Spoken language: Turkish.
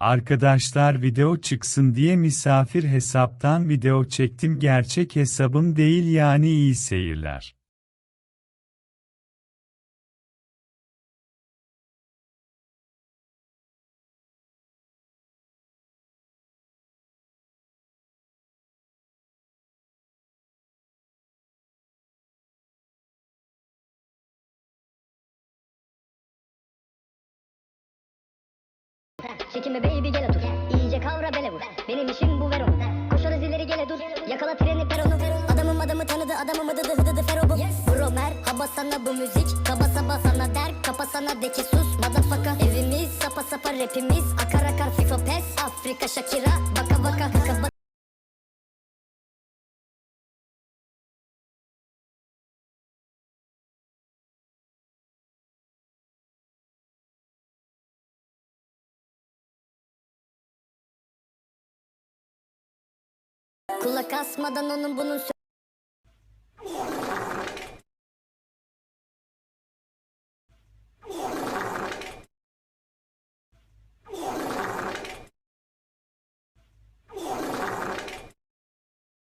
Arkadaşlar video çıksın diye misafir hesaptan video çektim gerçek hesabım değil yani iyi seyirler. Çekinme baby gel otur. İyice kavra bele vur. Benim işim bu ver onu. Koşarız ileri gele dur. Yakala treni peronu Adamım adamı tanıdı adamım adı dı dı dı fero bu Bro mer haba sana bu müzik. Kaba saba sana der Kapa sana de ki sus. Motherfucker Evimiz sapa sapa rapimiz. Akar akar FIFA pes. Afrika Shakira Baka baka kaka Kulak asmadan onun bunun